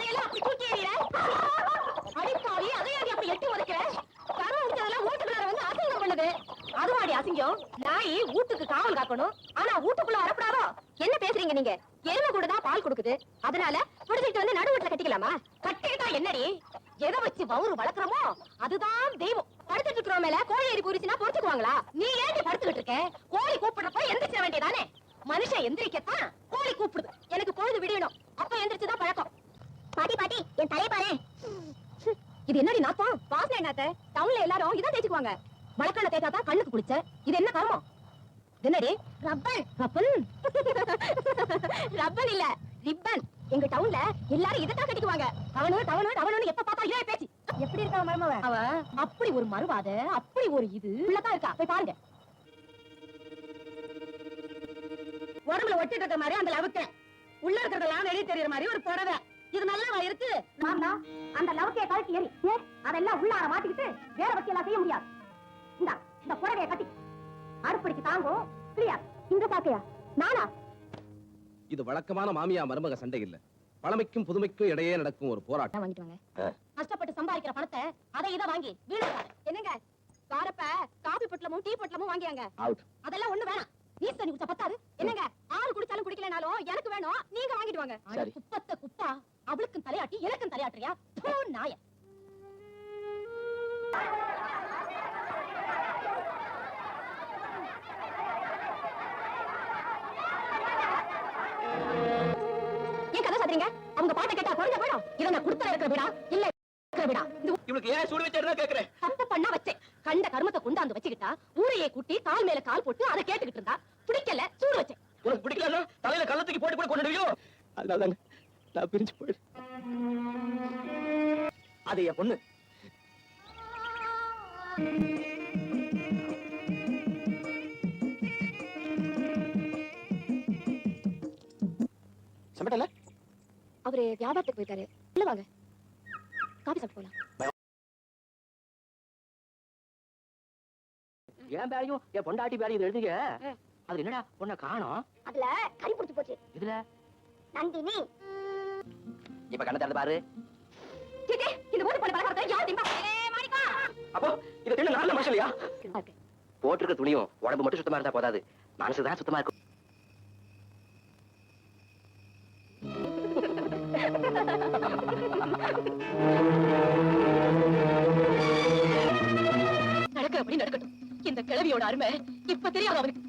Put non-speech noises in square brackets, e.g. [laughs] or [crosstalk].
அதையெல்லாம் அப்படி தூக்கி எறியல அடிப்பாவி அதையாடி அப்படி எட்டி உதைக்கிற? கரம் முடிச்சதெல்லாம் வீட்டுக்குள்ளார வந்து அசிங்கம் பண்ணுது அதுவாடி அசிங்கம். நாய் வீட்டுக்கு காவல் காக்கணும். ஆனா வீட்டுக்குள்ள வரப்படாதோ என்ன பேசுறீங்க நீங்க? எருமை கூட தான் பால் கொடுக்குது. அதனால புடிச்சிட்டு வந்து நடுவுல வீட்டுல கட்டிக்கலாமா? கட்டிக்கிட்டா என்னடி? எதை வச்சு வவுறு வளர்க்குறோமோ? அதுதான் தெய்வம். படுத்துட்டு இருக்கிற மேல கோழி ஏறி பூரிச்சுனா பொறிச்சுக்குவாங்களா? நீ ஏன் படுத்துக்கிட்டு இருக்க? கோழி கூப்பிடுறப்ப எந்திரிச்சிட வேண்டியதானே? மனுஷன் எந்திரிக்கத்தான் கோழி கூப்பிடுது. எனக்கு பொழுது விடியணும். இது என்னடி நாத்தம்? வாசனை நாத்த டவுன்ல எல்லாரும் இதான் தேய்ச்சுக்குவாங்க. வழக்கான தேய்ச்சா தான் கண்ணுக்கு குளிச்ச இது என்ன கர்மம்? இது என்னடி? ரப்பன் ரப்பன் [laughs] ரப்பன் இல்ல ரிப்பன். எங்க டவுன்ல எல்லாரும் இதான் கட்டிக்குவாங்க. அவனு டவனு டவனு எப்ப பார்த்தா இதே பேச்சு. எப்படி இருக்கா மருமவ? அவ அப்படி ஒரு மறுவாத அப்படி ஒரு இது. உள்ளதான் இருக்கா. போய் பாருங்க. உடம்புல ஒட்டிட்டு இருக்க மாதிரி அந்த லவுக்க. உள்ள இருக்கிறதெல்லாம் வெளியே தெரியற மாதிரி ஒரு புடவை. இது நல்லா இருக்கு. மாமா அந்த லவுக்கைய கழட்டி ஏறி அதெல்லாம் உள்ளார மாட்டிக்கிட்டு வேற வச்சு எல்லாம் செய்ய முடியாது. இந்த இந்த புடவைய கட்டி. அடுப்படிக்கு தாங்கும் கிளியர் இந்த சாக்கையா நானா? இது வழக்கமான மாமியா மருமக சண்டை இல்ல. பழமைக்கும் புதுமைக்கும் இடையே நடக்கும் ஒரு போராட்டம். வாங்கிட்டு வாங்க கஷ்டப்பட்டு சம்பாதிக்கிற பணத்தை அதை இதை வாங்கி வீணாக்காத என்னங்க? வாரப்ப காபி பொட்டலமும் டீ பொட்டலமும் வாங்கியாங்க. அதெல்லாம் ஒண்ணு வேணாம். நீர் தண்ணி குடிச்சா பத்தாது. என்னங்க? ஆறு குடிச்சாலும் குடிக்கலனாலும் எனக்கு வேணும். நீங்க வாங்கிட்டு வாங்க. குப்பத்த தலையாட்டி எனக்கும் தலையாட்டுறியா? தூ நாய. ஏன் கதை சாத்துறீங்க? அவங்க பாட்டை கேட்டா குறைஞ்ச போயிடும். இதை நான் கொடுத்தல இருக்கிற விடா? இல்ல இருக்கிற விடா? இவனுக்கு ஏன் சூடு வச்சா கேக்குறேன். தப்பு பண்ணா வச்சேன். கண்ட கர்மத்தை கொண்டாந்து வச்சுக்கிட்டா ஊரையே கூட்டி கால் மேல கால் போட்டு அதை கேட்டுக்கிட்டு இருந்தா. பிடிக்கல சூடு வச்சேன். உனக்கு பிடிக்கலன்னா தலையில கள்ளத்துக்கு போட்டு கூட கொண்டுடுவியோ? அதனாலதாங்க நான் பிரிஞ்சு போயிடு அது என் பொண்ணு. சமட்டல அவரு வியாபாரத்துக்கு போயிட்டாரு. இல்ல வாங்க. காபி சாப்பிட்டு போலாம். என் பேரையும் என் பொண்டாட்டி பேரையும் எழுதுங்க. அது என்னடா பொண்ணை காணோம்? அதுல கறி பிடிச்சு போச்சு. இதுல நந்தினி. இப்ப கண்ணை திறந்து பாரு. இந்த ஊரு போன பலகாரத்தை யார் திம்பா? அப்போ இதை தின்னு நல்ல மனுஷன் இல்லையா? போட்டிருக்க துணியும் உடம்பு மட்டும் சுத்தமா இருந்தா போதாது. மனசுதான் சுத்தமா இருக்கும். நடக்க அப்படி நடக்கட்டும். இந்த கிழவியோட அருமை இப்ப தெரியாது அவனுக்கு